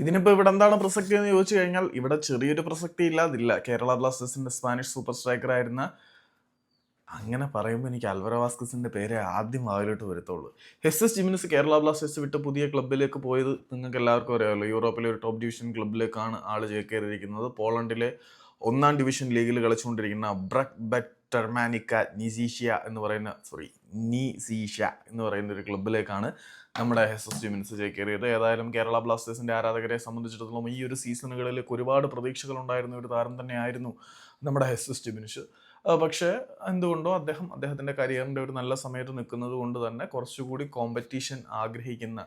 ഇതിനിപ്പോൾ ഇവിടെ എന്താണ് പ്രസക്തി എന്ന് ചോദിച്ചു കഴിഞ്ഞാൽ ഇവിടെ ചെറിയൊരു പ്രസക്തി ഇല്ലാതില്ല കേരള ബ്ലാസ്റ്റേഴ്സിന്റെ സ്പാനിഷ് സൂപ്പർ സ്ട്രൈക്കർ ആയിരുന്ന അങ്ങനെ പറയുമ്പോൾ എനിക്ക് അൽവറ വാസ്കസിന്റെ പേരെ ആദ്യം വായിലോട്ട് വരത്തുള്ളൂ. എസ് എസ് ജിമിനിസ് കേരള ബ്ലാസ്റ്റേഴ്സ് വിട്ട് പുതിയ ക്ലബിലേക്ക് പോയത് നിങ്ങൾക്ക് എല്ലാവർക്കും അറിയാമല്ലോ. യൂറോപ്പിലെ ഒരു ടോപ്പ് ഡിവിഷൻ ക്ലബിലേക്കാണ് ആൾ ചേക്കേറിയിരിക്കുന്നത് പോളണ്ടിലെ ഒന്നാം ഡിവിഷൻ ലീഗിൽ കളിച്ചുകൊണ്ടിരിക്കുന്ന ബ്രക് ബെറ്റ് ടെർമാനിക്ക നിസീഷ്യ എന്ന് പറയുന്ന സോറി നിസീഷ എന്ന് പറയുന്ന ഒരു ക്ലബിലേക്കാണ് നമ്മുടെ എസ് ജിമിൻസ് കയറിയത്. ഏതായാലും കേരള ബ്ലാസ്റ്റേഴ്സിന്റെ ആരാധകരെ സംബന്ധിച്ചിടത്തോളം ഈ ഒരു സീസണുകളിലേക്ക് ഒരുപാട് പ്രതീക്ഷകളുണ്ടായിരുന്ന ഒരു താരം തന്നെയായിരുന്നു നമ്മുടെ എസ് ജിമിനിഷ് പക്ഷേ എന്തുകൊണ്ടോ അദ്ദേഹം അദ്ദേഹത്തിന്റെ കരിയറിന്റെ ഒരു നല്ല സമയത്ത് നിൽക്കുന്നത് കൊണ്ട് തന്നെ കുറച്ചുകൂടി കോമ്പറ്റീഷൻ ആഗ്രഹിക്കുന്ന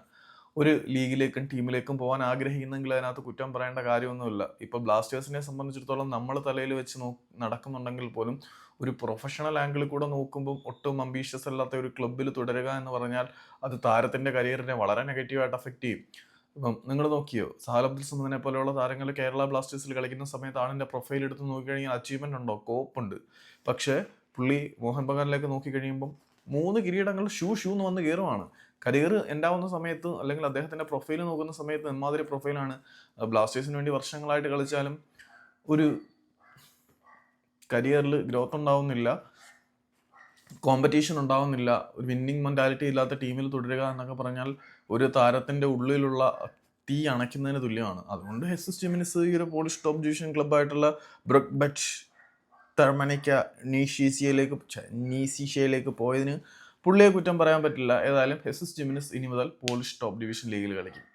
ഒരു ലീഗിലേക്കും ടീമിലേക്കും പോകാൻ ആഗ്രഹിക്കുന്നെങ്കിൽ അതിനകത്ത് കുറ്റം പറയേണ്ട കാര്യമൊന്നുമില്ല. ഇപ്പോൾ ബ്ലാസ്റ്റേഴ്സിനെ സംബന്ധിച്ചിടത്തോളം നമ്മൾ തലയിൽ വെച്ച് നോ നടക്കുന്നുണ്ടെങ്കിൽ പോലും ഒരു പ്രൊഫഷണൽ ആംഗിളിൽ കൂടെ നോക്കുമ്പോൾ ഒട്ടും അംബീഷ്യസ് അല്ലാത്ത ഒരു ക്ലബ്ബിൽ തുടരുക എന്ന് പറഞ്ഞാൽ അത് താരത്തിന്റെ കരിയറിനെ വളരെ നെഗറ്റീവായിട്ട് അഫക്റ്റ് ചെയ്യും. ഇപ്പം നിങ്ങൾ നോക്കിയോ? സാലബ്ദുൽ അബ്ദുൽ സമദിനെ പോലെയുള്ള താരങ്ങൾ കേരള ബ്ലാസ്റ്റേഴ്സിൽ കളിക്കുന്ന സമയത്ത് ആണിന്റെ പ്രൊഫൈൽ എടുത്ത് നോക്കിക്കഴിഞ്ഞാൽ അച്ചീവ്മെന്റ് ഉണ്ടോ? കോപ്പുണ്ട്. പക്ഷേ പുള്ളി മോഹൻ ബഗാനിലേക്ക് നോക്കിക്കഴിയുമ്പം മൂന്ന് കിരീടങ്ങൾ ഷൂ ഷൂ എന്ന് വന്ന് കയറുവാണ്. കരിയർ ഉണ്ടാവുന്ന സമയത്ത് അല്ലെങ്കിൽ അദ്ദേഹത്തിന്റെ പ്രൊഫൈൽ നോക്കുന്ന സമയത്ത് എമ്മാതിരി പ്രൊഫൈലാണ് ബ്ലാസ്റ്റേഴ്സിന് വേണ്ടി വർഷങ്ങളായിട്ട് കളിച്ചാലും ഒരു കരിയറിൽ ഗ്രോത്ത് ഉണ്ടാവുന്നില്ല. കോമ്പറ്റീഷൻ ഉണ്ടാവുന്നില്ല. ഒരു വിന്നിങ് മെന്റാലിറ്റി ഇല്ലാത്ത ടീമിൽ തുടരുക എന്നൊക്കെ പറഞ്ഞാൽ ഒരു താരത്തിന്റെ ഉള്ളിലുള്ള തീ അണയ്ക്കുന്നതിന് തുല്യമാണ്. അതുകൊണ്ട് ഹെസ് ജിമിനിസ് ഈ ഒരു പോളിഷ് ടോപ്പ് ഡിവിഷൻ ക്ലബ്ബായിട്ടുള്ള ബ്രക് ബച്ച് തെർമനിക്ക നീഷീസിയയിലേക്ക് നീസീഷ്യയിലേക്ക് പോയതിന് പുള്ളിയെ കുറ്റം പറയാൻ പറ്റില്ല. ഏതായാലും ഹെസസ് ജിമിനസ് ഇനി മുതൽ പോളിഷ് ടോപ്പ് ഡിവിഷൻ ലീഗിൽ കളിക്കും.